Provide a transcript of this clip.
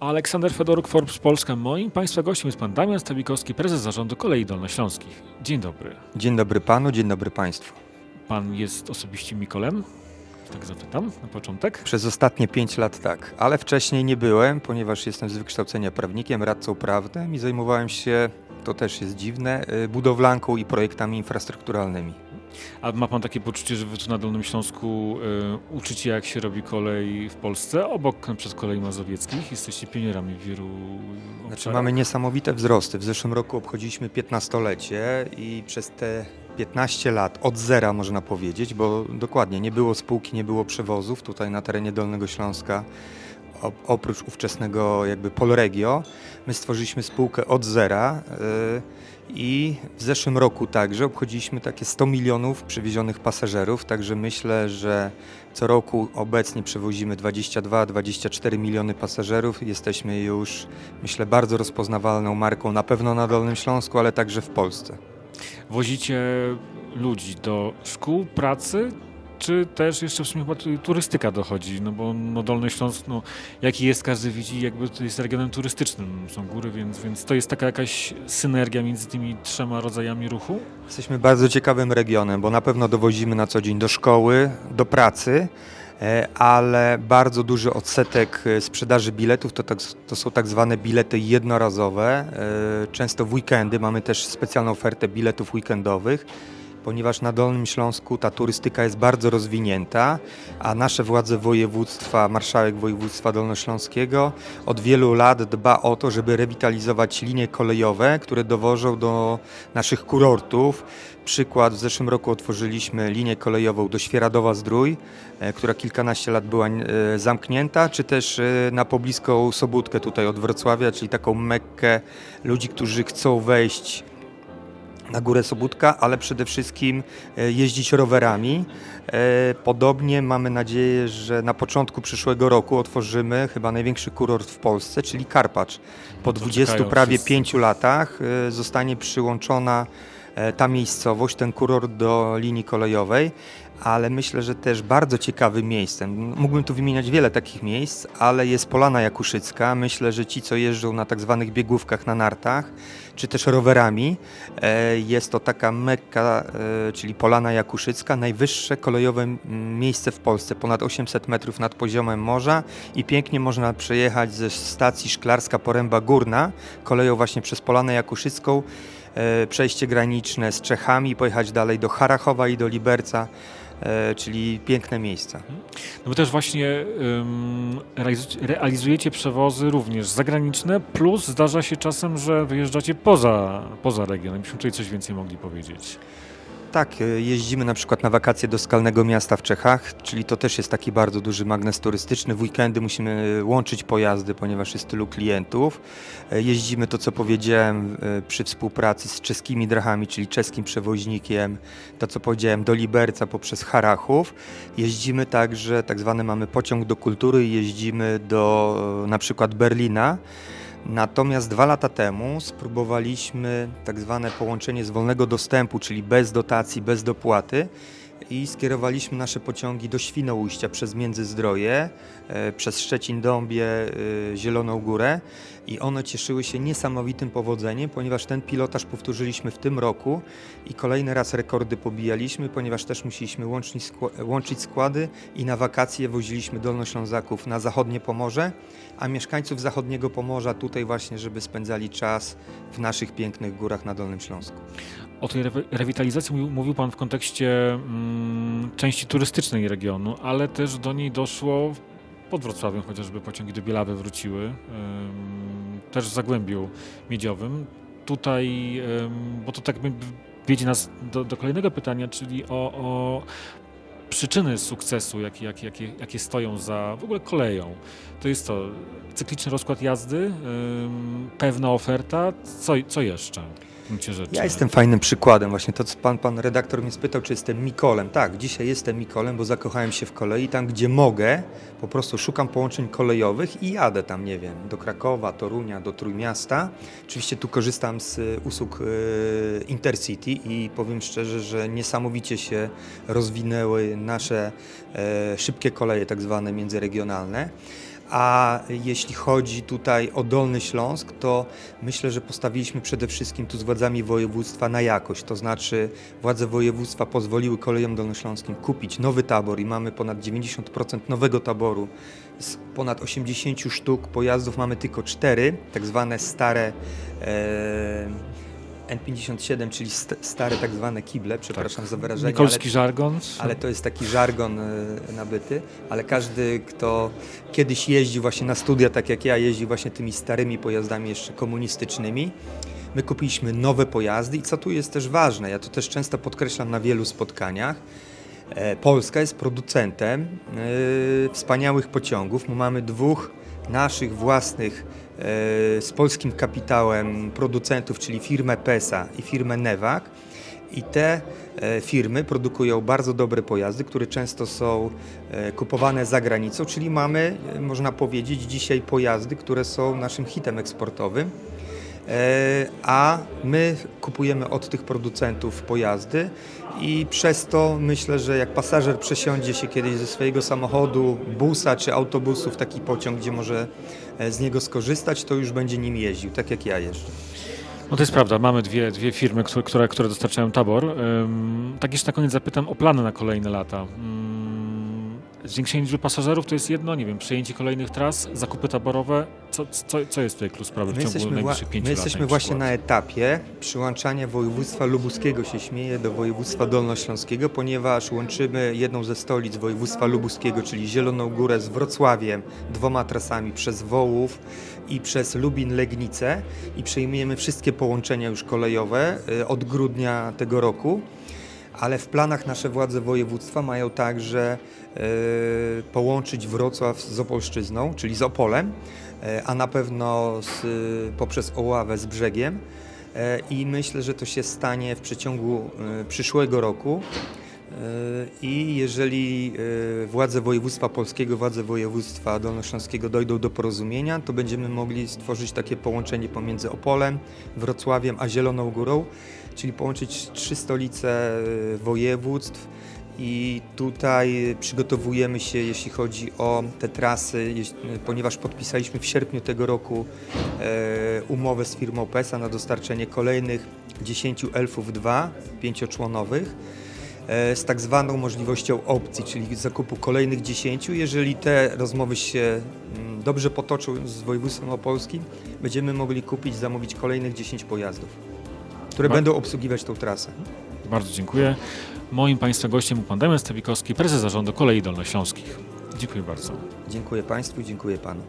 Aleksander Fedoruk, Forbes Polska. Moim Państwa gościem jest Pan Damian Stawikowski, prezes zarządu Kolei Dolnośląskich. Dzień dobry. Dzień dobry panu, dzień dobry państwu. Pan jest osobiście Mikolem? Tak zapytam na początek. Przez ostatnie pięć lat tak, ale wcześniej nie byłem, ponieważ jestem z wykształcenia prawnikiem, radcą prawnym i zajmowałem się, to też jest dziwne, y, budowlanką i projektami infrastrukturalnymi. A ma Pan takie poczucie, że Wy tu na Dolnym Śląsku y, uczycie jak się robi kolej w Polsce, obok na przykład kolei mazowieckich? Jesteście pionierami w wielu Znaczy obszarach. mamy niesamowite wzrosty. W zeszłym roku obchodziliśmy 15-lecie i przez te 15 lat od zera można powiedzieć, bo dokładnie nie było spółki, nie było przewozów tutaj na terenie Dolnego Śląska. Oprócz ówczesnego jakby Polregio, my stworzyliśmy spółkę od zera y, i w zeszłym roku także obchodziliśmy takie 100 milionów przywiezionych pasażerów, także myślę, że co roku obecnie przewozimy 22-24 miliony pasażerów. Jesteśmy już, myślę, bardzo rozpoznawalną marką na pewno na Dolnym Śląsku, ale także w Polsce. Wozicie ludzi do szkół, pracy, czy też jeszcze w sumie chyba tu- turystyka dochodzi? No bo no Dolny Śląsk, no, jaki jest, każdy widzi, jakby to jest regionem turystycznym, są góry, więc, więc to jest taka jakaś synergia między tymi trzema rodzajami ruchu? Jesteśmy bardzo ciekawym regionem, bo na pewno dowozimy na co dzień do szkoły, do pracy, e, ale bardzo duży odsetek e, sprzedaży biletów to, tak, to są tak zwane bilety jednorazowe. E, Często w weekendy mamy też specjalną ofertę biletów weekendowych. Ponieważ na Dolnym Śląsku ta turystyka jest bardzo rozwinięta, a nasze władze województwa, marszałek województwa dolnośląskiego od wielu lat dba o to, żeby rewitalizować linie kolejowe, które dowożą do naszych kurortów. Przykład, w zeszłym roku otworzyliśmy linię kolejową do Świeradowa-Zdrój, e, która kilkanaście lat była e, zamknięta, czy też e, na pobliską Sobótkę tutaj od Wrocławia, czyli taką mekkę ludzi, którzy chcą wejść na górę Sobótka, ale przede wszystkim e, jeździć rowerami. E, Podobnie mamy nadzieję, że na początku przyszłego roku otworzymy chyba największy kurort w Polsce, czyli Karpacz. Po To 20 czekają prawie wszyscy. 5 latach e, zostanie przyłączona ta miejscowość, ten kurort do linii kolejowej, ale myślę, że też bardzo ciekawym miejscem. Mógłbym tu wymieniać wiele takich miejsc, ale jest Polana Jakuszycka. Myślę, że ci, co jeżdżą na tak zwanych biegówkach na nartach, czy też rowerami, e, jest to taka mekka, e, czyli Polana Jakuszycka, najwyższe kolejowe miejsce w Polsce, ponad 800 metrów nad poziomem morza i pięknie można przejechać ze stacji Szklarska Poręba Górna koleją właśnie przez Polanę Jakuszycką, e, przejście graniczne z Czechami, pojechać dalej do Harachowa i do Liberca, czyli piękne miejsca. No wy też właśnie realiz- realizujecie przewozy również zagraniczne, plus zdarza się czasem, że wyjeżdżacie poza, poza region. Byśmy tutaj coś więcej mogli powiedzieć. Tak, e, jeździmy na przykład na wakacje do Skalnego Miasta w Czechach, czyli to też jest taki bardzo duży magnes turystyczny. W weekendy musimy łączyć pojazdy, ponieważ jest tylu klientów. E, Jeździmy to, co powiedziałem, e, przy współpracy z czeskimi drachami, czyli czeskim przewoźnikiem, to, co powiedziałem, do Liberca poprzez Harachów. Jeździmy także, tak zwany mamy pociąg do kultury, jeździmy do e, na przykład Berlina. Natomiast dwa lata temu spróbowaliśmy tak zwane połączenie z wolnego dostępu, czyli bez dotacji, bez dopłaty i skierowaliśmy nasze pociągi do Świnoujścia przez Międzyzdroje, e, przez Szczecin-Dąbie, e, Zieloną Górę i one cieszyły się niesamowitym powodzeniem, ponieważ ten pilotaż powtórzyliśmy w tym roku i kolejny raz rekordy pobijaliśmy, ponieważ też musieliśmy łączyć, skła- łączyć składy i na wakacje woziliśmy Dolnoślązaków na zachodnie Pomorze, a mieszkańców zachodniego Pomorza tutaj właśnie, żeby spędzali czas w naszych pięknych górach na Dolnym Śląsku. O tej rewi- rewitalizacji mówił, mówił Pan w kontekście mm, części turystycznej regionu, ale też do niej doszło pod Wrocławiem, chociażby pociągi do Bielawy wróciły, też w Zagłębiu Miedziowym. Tutaj, bo to tak wiedzie nas do, do kolejnego pytania, czyli o, o przyczyny sukcesu, jakie, jakie, jakie, jakie stoją za w ogóle koleją. To jest to cykliczny rozkład jazdy, pewna oferta, co, co jeszcze? W gruncie rzeczy? Ja jestem fajnym przykładem, właśnie to, co pan, pan redaktor mnie spytał, czy jestem Mikolem. Tak, dzisiaj jestem Mikolem, bo zakochałem się w kolei. Tam, gdzie mogę, po prostu szukam połączeń kolejowych i jadę tam, nie wiem, do Krakowa, Torunia, do Trójmiasta. Oczywiście tu korzystam z y, usług y, Intercity i powiem szczerze, że niesamowicie się rozwinęły nasze e, szybkie koleje, tak zwane międzyregionalne. A jeśli chodzi tutaj o Dolny Śląsk, to myślę, że postawiliśmy przede wszystkim tu z władzami województwa na jakość. To znaczy władze województwa pozwoliły kolejom dolnośląskim kupić nowy tabor i mamy ponad 90% nowego taboru. Z ponad 80 sztuk pojazdów mamy tylko 4, tak zwane stare e, N57, czyli st- stare tak zwane kible, przepraszam za wyrażenie. ale- Nikolski żargon. ale to jest taki żargon e, nabyty, ale każdy, kto kiedyś jeździł właśnie na studia, tak jak ja, jeździł właśnie tymi starymi pojazdami jeszcze komunistycznymi. My kupiliśmy nowe pojazdy i co tu jest też ważne, ja to też często podkreślam na wielu spotkaniach, e, Polska jest producentem e, wspaniałych pociągów. My mamy dwóch naszych własnych z polskim kapitałem producentów, czyli firmę PESA i firmę Newak. I te e, firmy produkują bardzo dobre pojazdy, które często są e, kupowane za granicą, czyli mamy, e, można powiedzieć, dzisiaj pojazdy, które są naszym hitem eksportowym. E, A my kupujemy od tych producentów pojazdy i przez to myślę, że jak pasażer przesiądzie się kiedyś ze swojego samochodu, busa czy autobusu w taki pociąg, gdzie może e, z niego skorzystać, to już będzie nim jeździł, tak jak ja jeżdżę. No to jest prawda, mamy dwie, dwie firmy, które, które, dostarczają tabor. Tak jeszcze na koniec zapytam o plany na kolejne lata. Zwiększenie liczby pasażerów to jest jedno, nie wiem, przejęcie kolejnych tras, zakupy taborowe. Co, co, co jest tutaj klucz sprawy w My ciągu jesteśmy, najbliższych pięciu my lat? jesteśmy na właśnie na etapie przyłączania województwa lubuskiego się śmieje do województwa dolnośląskiego, ponieważ łączymy jedną ze stolic województwa lubuskiego, czyli Zieloną Górę z Wrocławiem, dwoma trasami przez Wołów i przez Lubin-Legnicę i przejmujemy wszystkie połączenia już kolejowe y, od grudnia tego roku. Ale w planach nasze władze województwa mają także e, połączyć Wrocław z Opolszczyzną, czyli z Opolem, e, a na pewno z, poprzez Oławę z brzegiem. E, I myślę, że to się stanie w przeciągu przyszłego roku. I jeżeli władze województwa polskiego, władze województwa dolnośląskiego dojdą do porozumienia, to będziemy mogli stworzyć takie połączenie pomiędzy Opolem, Wrocławiem a Zieloną Górą, czyli połączyć trzy stolice e, województw. I tutaj przygotowujemy się, jeśli chodzi o te trasy, ponieważ podpisaliśmy w sierpniu tego roku e, umowę z firmą PESA na dostarczenie kolejnych 10 elfów 2, pięcioczłonowych e, z tak zwaną możliwością opcji, czyli zakupu kolejnych 10. Jeżeli te rozmowy się mm, dobrze potoczą z województwem opolskim, będziemy mogli kupić, zamówić kolejnych 10 pojazdów, które Ba- będą obsługiwać tą trasę. Bardzo dziękuję. Moim Państwa gościem był Pan Damian Stawikowski, prezes zarządu Kolei Dolnośląskich. Dziękuję bardzo. Dziękuję Państwu i dziękuję Panu.